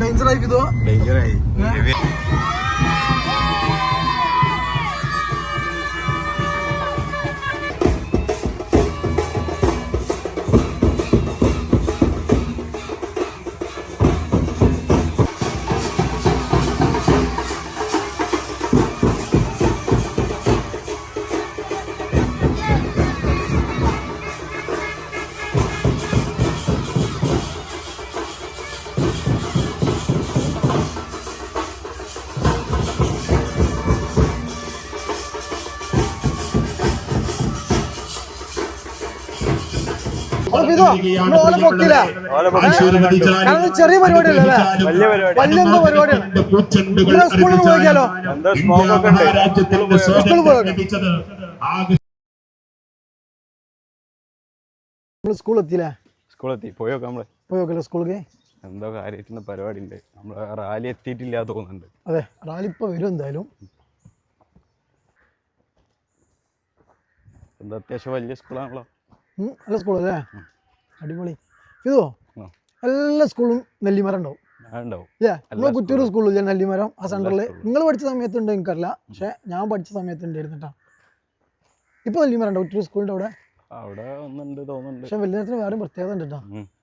Danger ആയി ഇതോ ഡേഞ്ചറായി. അപ്പൊ ഇതോ നമ്മൾ ഓലെ പൊക്കില്ല. കാരണം ചെറിയ പരിപാടി വലിയ എന്തോ പരിപാടിയാണ്. നിങ്ങളെ സ്കൂളിൽ പോയിക്കാലോ സ്കൂളിൽ പോയോ നമ്മൾ സ്കൂളിൽ എത്തിയില്ലേ? സ്കൂളെത്തി പോയോക്കെ നമ്മൾ. പോയോക്കല്ലേ സ്കൂളിലേക്ക്? എന്തോ കാര്യമായിട്ടുള്ള പരിപാടി ഉണ്ട് നമ്മൾ റാലി എത്തിയിട്ടില്ല തോന്നുന്നുണ്ട്. അതെ റാലി ഇപ്പൊ വരും എന്തായാലും. എന്താ അത്യാവശ്യം വലിയ സ്കൂളാണല്ലോ. നല്ല സ്കൂളല്ലേ? അടിപൊളി. ഇതോ. എല്ലാ സ്കൂളും നെല്ലിമരം ഉണ്ടാവും. നമ്മളെ കുറ്റൂർ സ്കൂളിൽ നെല്ലിമരം ആ സെന്ററിൽ നിങ്ങൾ പഠിച്ച സമയത്തുണ്ട് എനിക്കറിയില്ല. പക്ഷെ ഞാൻ പഠിച്ച സമയത്ത് ഉണ്ടായിരുന്നു കേട്ടോ. ഇപ്പൊ നെല്ലിമരം ഉണ്ടോ? കുറ്റൂർ സ്കൂളിന്റെ അവിടെ? അവിടെ ഒന്നുണ്ട് തോന്നുന്നുണ്ട്. പക്ഷെ വെല്ലിമരത്തിന് വേറെ പ്രത്യേകത ഉണ്ട് കേട്ടോ.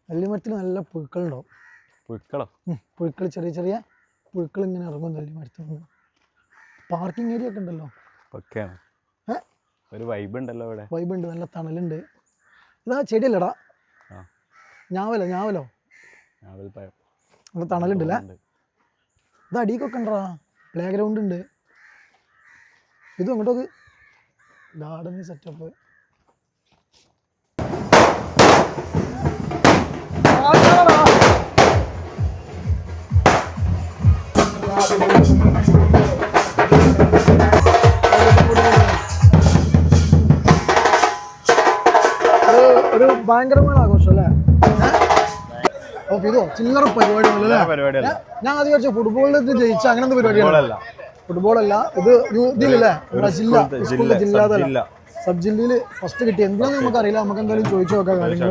നെല്ലിമരത്തിന് നല്ല പുഴുക്കളുണ്ടാവും പുഴുക്കളോ? പുഴുക്കൾ ചെറിയ ചെറിയ പുഴുക്കൾ ഇങ്ങനെ ഇറങ്ങും നെല്ലിമരത്തിൽ നിന്ന്. പാർക്കിംഗ് ഏരിയ ഒക്കെ ഉണ്ടല്ലോ? ഒരു വൈബ് ഉണ്ടല്ലോ അവിടെ. വൈബ് ഉണ്ട് നല്ല തണലുണ്ട്. ഇതാ ചെടിയല്ലടാ. ഞാവലോ ഞാവലോ? തണലുണ്ടല്ലേ? ഉണ്ട്. ഇത് അടിക്കൊക്കെ ഉണ്ടാ? പ്ലേ ഗ്രൗണ്ട് ഉണ്ട്. ഇതും അങ്ങോട്ടൊക്കെ ഗാർഡൻ സെറ്റപ്പ് ഒരു ഭയങ്കരമായ ആഘോഷം അല്ലേ? ഓ ഇതോ ചില്ലറ പരിപാടികളല്ലേ പരിപാടിയല്ല ഞാൻ ആദ്യം വിചാരിച്ചു ഫുട്ബോളിൽ ജയിച്ച അങ്ങനത്തെ പരിപാടികളല്ല ഫുട്ബോൾ അല്ല. ഇത് ഇതിലല്ലേ? നമ്മുടെ ജില്ല സ്കൂളിലെ ജില്ലാതല. സബ് ജില്ല. ജില്ലയിൽ ഫസ്റ്റ് കിട്ടി. എന്താണെന്ന് നമുക്ക് അറിയില്ല നമുക്ക് എന്തായാലും ചോദിച്ചു നോക്കാം കാര്യങ്ങൾ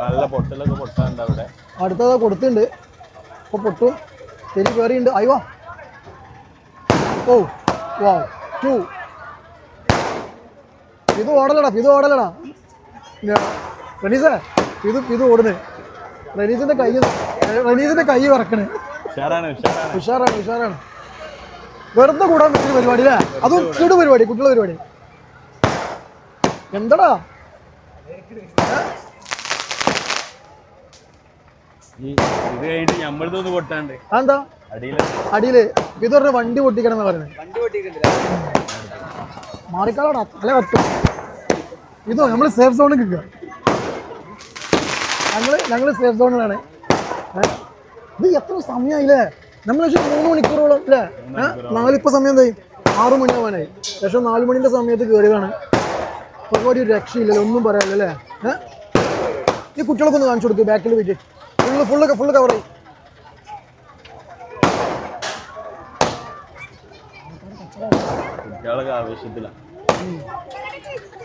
നല്ല പൊട്ടലൊക്കെ പൊട്ടാണ്ട് അവിടെ. അടുത്തത് കൊടുത്തിട്ടുണ്ട്. ഇപ്പൊ പൊട്ടും. തെരി കയറിയുണ്ട്. അയ്യോ ഓ വാ ടു. ഇത് ഓടലടാ. ഇത് ഓടലടാ. റനീസേ ഇത് ഇത് ഓടണേ റനീസിന്റെ കൈ റനീസിന്റെ കൈ വറക്കണേ. ഉഷാറാണ് ഉഷാറാണ്. വെറുതെ കൂടാൻ പറ്റിയ പരിപാടി അല്ലേ? അതും കിടു പരിപാടി കുട്ടികളുടെ പരിപാടി. എന്തടാ? ഈ ഇത് കഴിഞ്ഞിട്ട് ഞമ്മളതൊന്ന് പൊട്ടാണ്ട്. അതെന്താ? അടിയിൽ അടിയിൽ. ഇത് പറഞ്ഞ വണ്ടി പൊട്ടിക്കണം എന്ന് പറയുന്നത് മാറിക്കാളോടാ. തല കത്തും ഇതോ നമ്മൾ സേഫ് സോണിൽ നിൽക്കുക ഞങ്ങൾ ഞങ്ങൾ സേഫ് സോണിലാണ്? ഇത് എത്ര സമയമായില്ലേ നമ്മൾ പക്ഷേ മൂന്ന് മണിക്കൂറോളം അല്ലേ നാലിപ്പോ സമയം എന്തായി? ആറ് മണിയാവാനായി പക്ഷെ നാല് മണിന്റെ സമയത്ത് കയറിയതാണ് ഒരു രക്ഷയില്ലല്ലോ ഒന്നും പറയാനല്ലേ ഏഹ് ഈ കുട്ടികൾക്ക് ഒന്ന് കാണിച്ചു കൊടുക്കും ബാക്കിൽ പോയിട്ട് ഫുള്ള് ഫുള്ള് ഫുള്ള് കവർ ചെയ്യും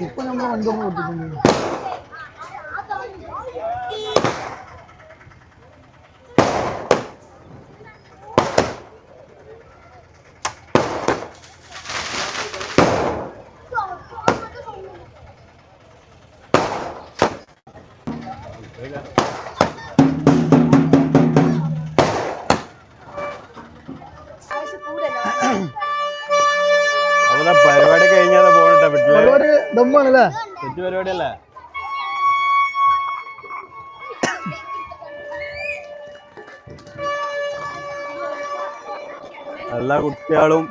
ഇപ്പൊ നമ്മൾ വണ്ടി ഒന്നും പൊട്ടിട്ടുണ്ട് പരിപാടി കഴിഞ്ഞാൽ പോകണ്ട വീട്ടിൽ. ദമ്മാണല്ലേ? തെറ്റ് പരിപാടിയല്ലേ? എല്ലാ കുട്ടികളും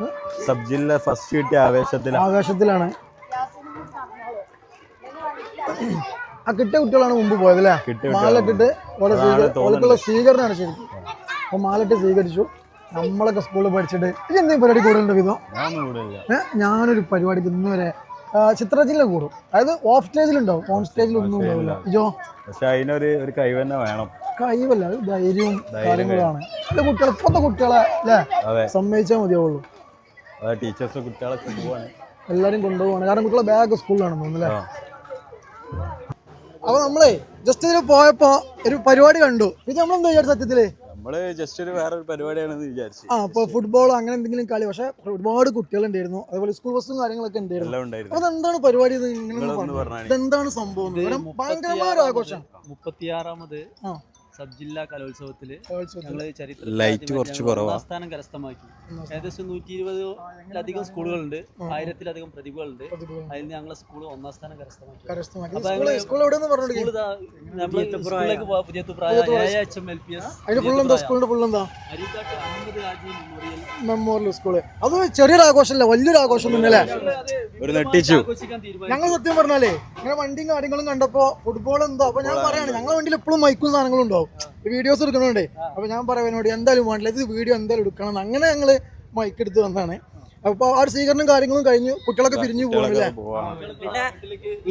സബ് ജില്ല ഫസ്റ്റ് കിട്ടിയ ആവേശത്തിലാണ്. ആകാശത്തിലാണ് ആ കിട്ടിയ കുട്ടികളാണ് മുമ്പ് പോയത് അല്ലേ? മാലിട്ടിട്ട്. ഓർക്കുള്ള സ്വീകരണമാണ് ശരിക്കും. അപ്പൊ മാലിട്ട് സ്വീകരിച്ചു. നമ്മളൊക്കെ സ്കൂളിൽ പഠിച്ചിട്ട് ഇത്? എന്തെങ്കിലും പരിപാടി കൂടുതലുണ്ട് വിധം ഞാനൊരു പരിപാടിക്ക് ഇന്ന് വരെ ചിത്രത്തിലെ കൂടും. അതായത് ഓഫ് സ്റ്റേജിലുണ്ടാവും ഓൺ സ്റ്റേജിൽ ഒന്നും ഉണ്ടാവില്ല. ഇജോ? പക്ഷെ അതിനൊരു ഒരു കഴിവ് തന്നെ വേണം. കഴിവല്ല ധൈര്യവും കാര്യങ്ങളാണ് എന്റെ കുട്ടികളെ ഇപ്പോഴത്തെ കുട്ടികളെ അല്ലേ? സമ്മതിച്ചാൽ മതിയാവുള്ളൂ. ടീച്ചേഴ്സ് കുട്ടികളെ പോവാണ് എല്ലാവരും കൊണ്ടുപോവാണ്. കാരണം കുട്ടികളെ ബാഗ് സ്കൂളിലാണ് തോന്നുന്നല്ലേ ആ. അപ്പൊ നമ്മളെ ജസ്റ്റ് ഇതിൽ പോയപ്പോ ഒരു പരിപാടി കണ്ടു. പിന്നെ നമ്മളെന്ത് വിചാരിച്ചു സത്യത്തിൽ? നമ്മൾ ജസ്റ്റ് ഒരു വേറെ ഒരു പരിപാടിയാണെന്ന് വിചാരിച്ചു. ആ അപ്പൊ ഫുട്ബോൾ അങ്ങനെ എന്തെങ്കിലും കളി. പക്ഷെ ഒരുപാട് കുട്ടികൾ ഉണ്ടായിരുന്നു. അതുപോലെ സ്കൂൾ ബസ്സും കാര്യങ്ങളൊക്കെ ഉണ്ടായിരുന്നു. അപ്പൊ അതെന്താണ് പരിപാടി. ഇതെന്താണ് സംഭവം ഭയങ്കരമായ ഒരു ആഘോഷം. മുപ്പത്തിയാറാമത് ആ സബ് ജില്ലാ കലോത്സവത്തിൽ. ഞങ്ങൾ കുറവാ. സ്ഥാനം കരസ്ഥമാക്കി. ഏകദേശം നൂറ്റി ഇരുപതിലധികം സ്കൂളുകളുണ്ട്. ആയിരത്തിലധികം പ്രതിഭകളുണ്ട്. അതിൽ ഞങ്ങളെ സ്കൂൾ ഒന്നാം സ്ഥാനം കരസ്ഥമാക്കി. സ്കൂൾ അത് ചെറിയൊരു ആഘോഷമല്ല വലിയൊരു ആഘോഷം തന്നെയല്ലേ? ഒരു നെട്ടിച്ചു. ഞങ്ങൾ സത്യം പറഞ്ഞാലേ ഇങ്ങനെ വണ്ടിയും കാര്യങ്ങളും കണ്ടപ്പോ ഫുട്ബോൾ എന്തോ? അപ്പൊ ഞാൻ പറയാണ് ഞങ്ങളുടെ വണ്ടിയിൽ എപ്പോഴും മൈക്കും സാധനങ്ങളും ഉണ്ടാവും. വീഡിയോസ് എടുക്കണോണ്ടേ. അപ്പൊ ഞാൻ പറയുന്നോട് എന്തായാലും വേണ്ടില്ല ഇത് വീഡിയോ എന്തായാലും എടുക്കണം. അങ്ങനെ ഞങ്ങൾ മൈക്ക് എടുത്ത് വന്നാണ്. അപ്പൊ ആ ഒരു സ്വീകരണം കാര്യങ്ങളും കഴിഞ്ഞു. കുട്ടികളൊക്കെ പിരിഞ്ഞു പോകണല്ലേ പിന്നെ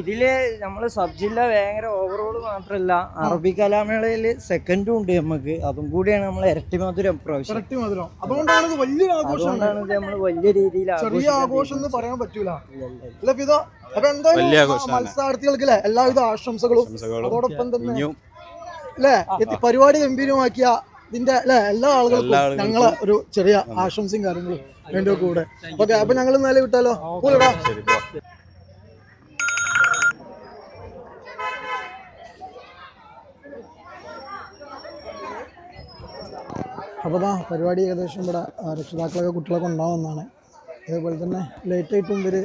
ഇതിൽ നമ്മൾ സബ് ജില്ല ഭയങ്കര ഓവറോൾ മാത്രല്ല അറബി കലാമേളയിൽ സെക്കൻഡും ഉണ്ട് നമുക്ക് അതും കൂടിയാണ് നമ്മൾ ഇരട്ടി മധുരം പ്രാവശ്യം ഇരട്ടി മധുരം. അതുകൊണ്ടാണ് വലിയ വലിയൊരു ആഘോഷമാണ് നമ്മൾ വലിയ രീതിയിൽ ചെറിയ ആഘോഷം എന്ന് പറയാൻ പറ്റൂല. അല്ല പിത അപ്പൊ എന്തായാലും വലിയ ആഘോഷമാണ്. മത്സരാർത്ഥികൾക്ക് എല്ലാവിധ ആശംസകളും. അതോടൊപ്പം തന്നെ അല്ലേ പരിപാടി ഗംഭീരമാക്കിയ ഇതിന്റെ അല്ലെ എല്ലാ ആളുകൾക്കും ഞങ്ങളെ ഒരു ചെറിയ ആശംസയും കാര്യങ്ങളും വേണ്ടി കൂടെ. ഓക്കെ അപ്പൊ ഞങ്ങൾ ഇന്നലെ വിട്ടാലോ? പോലെടാ അപ്പോൾ ആ പരിപാടി ഏകദേശം ഇവിടെ രക്ഷിതാക്കളൊക്കെ കുട്ടികളൊക്കെ ഉണ്ടാവുന്നതാണ്. അതേപോലെ തന്നെ ലേറ്റ് ആയിട്ടും ഇവർ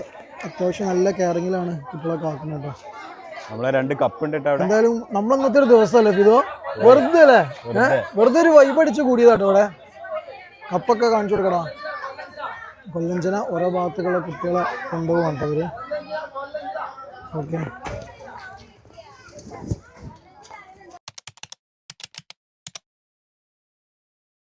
അത്യാവശ്യം നല്ല കെയറിങ്ങിലാണ് കുട്ടികളൊക്കെ ആക്കുന്നത് കേട്ടോ. നമ്മളെ രണ്ട് കപ്പ് ഉണ്ട് എന്തായാലും നമ്മളന്നത്തെ ഒരു ദിവസമല്ലേ ഇതോ വെറുതെ അല്ലേ? വെറുതെ. ഒരു വൈബ് അടിച്ച് കൂടിയതാട്ടോ ഇവിടെ കപ്പൊക്കെ കാണിച്ചു കൊടുക്കടാ. കൊല്ലഞ്ചന ഓരോ ഭാഗത്തുള്ള കുട്ടികളെ കൊണ്ടുപോകാൻ കേട്ടോ ഇവർ ഓക്കെ